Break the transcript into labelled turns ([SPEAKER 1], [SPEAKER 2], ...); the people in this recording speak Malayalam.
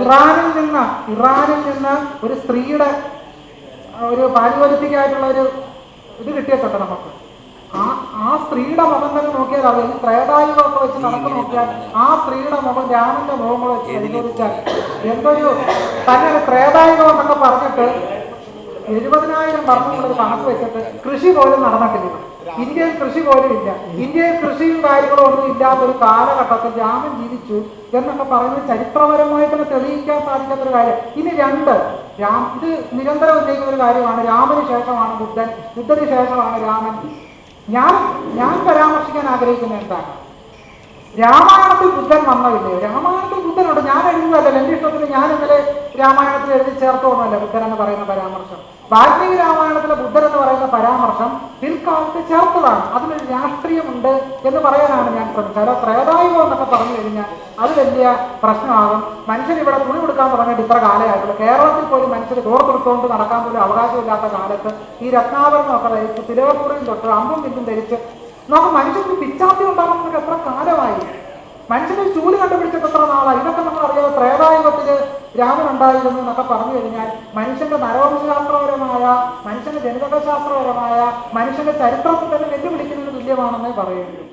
[SPEAKER 1] ഇറാനിൽ നിന്ന് ഇറാനിൽ നിന്ന് ഒരു സ്ത്രീയുടെ ഒരു പാരിപോലിത്തിക്കായിട്ടുള്ള ഒരു ഇത് കിട്ടിയിട്ടുണ്ട് നമുക്ക്. ആ ആ സ്ത്രീയുടെ മുഖം തന്നെ നോക്കിയാൽ അറിയാം. ത്രേതായുധമൊക്കെ വെച്ച് നടന്നു നോക്കിയാൽ ആ സ്ത്രീയുടെ മുഖം രാമന്റെ മുഖം വെച്ച് പരിശോധിച്ചാൽ എന്തൊരു തന്നെ ഒരു ത്രേതായുഗം എന്നൊക്കെ പറഞ്ഞിട്ട് എഴുപതിനായിരം വർഷങ്ങളൊരു കണക്ക് വെച്ചിട്ട് കൃഷി പോലും നടന്നിട്ടില്ല. ഇന്ത്യയിൽ കൃഷി പോലും ഇല്ല. ഇന്ത്യയിൽ കൃഷിയും കാര്യങ്ങളും ഒന്നും ഇല്ലാത്ത ഒരു കാലഘട്ടത്തിൽ രാമൻ ജീവിച്ചു എന്നൊക്കെ പറയുന്നത് ചരിത്രപരമായിട്ട് തെളിയിക്കാൻ സാധിക്കാത്ത ഒരു കാര്യം. ഇനി രണ്ട്. രാം ഇത് നിരന്തരം ഉന്നയിക്കുന്ന ഒരു കാര്യമാണ്. രാമന് ശേഷമാണ് ബുദ്ധൻ ബുദ്ധന് ശേഷമാണ് രാമൻ. ഞാൻ ഞാൻ പരാമർശിക്കാൻ ആഗ്രഹിക്കുന്നത് എന്താണ്? രാമായണത്തിൽ ബുദ്ധൻ വന്നതില്ലേ? രാമായണത്തിൽ ബുദ്ധനുണ്ട്. ഞാൻ എഴുതുന്നതല്ല. എന്റെ ഇഷ്ടത്തിന് ഞാൻ ഇന്നലെ രാമായണത്തിൽ എഴുതി ചേർത്തോന്നല്ല ബുദ്ധൻ എന്ന് പറയുന്ന പരാമർശം. വാൽമീകി രാമായണത്തിലെ ബുദ്ധൻ പരാമർശം പിൽക്കാലത്ത് ചേർത്തതാണ്. അതിലൊരു രാഷ്ട്രീയമുണ്ട് എന്ന് പറയാനാണ് ഞാൻ ശ്രമിച്ചത്. അല്ല ത്രേതായുഗം എന്നൊക്കെ പറഞ്ഞു കഴിഞ്ഞാൽ അത് വലിയ പ്രശ്നമാകും. മനുഷ്യർ ഇവിടെ തുണി കൊടുക്കാൻ തുടങ്ങിയിട്ട് ഇത്ര കാലമായിട്ടുള്ളൂ. കേരളത്തിൽ പോലും മനുഷ്യർ തോർത്തെടുത്തുകൊണ്ട് നടക്കാൻ പോലും അവകാശമില്ലാത്ത കാലത്ത് ഈ രത്നാഭരണമൊക്കെ ധരിച്ച് തിരുവപ്പുറയും തൊട്ട് അമ്പും പിന്നും ധരിച്ച് നമുക്ക് മനുഷ്യർക്ക് പിച്ചാത്തി ഉണ്ടാകുന്നതൊക്കെ എത്ര കാലമായി. മനുഷ്യന് ചൂൽ കണ്ടുപിടിച്ചിട്ട് എത്ര നാളായി? ഇതൊക്കെ നമ്മൾ അറിയാതെ ത്രേതായുഗത്തിൽ രാമൻ ഉണ്ടായിരുന്നു എന്നൊക്കെ പറഞ്ഞു കഴിഞ്ഞാൽ മനുഷ്യന്റെ നരവംശാസ്ത്രപരമായ മനുഷ്യന്റെ ജനിതകശാസ്ത്രപരമായ മനുഷ്യന്റെ ചരിത്രത്തിൽ തന്നെ വെല്ലുവിളിക്കുന്നതിന് തുല്യമാണെന്നേ പറയുള്ളൂ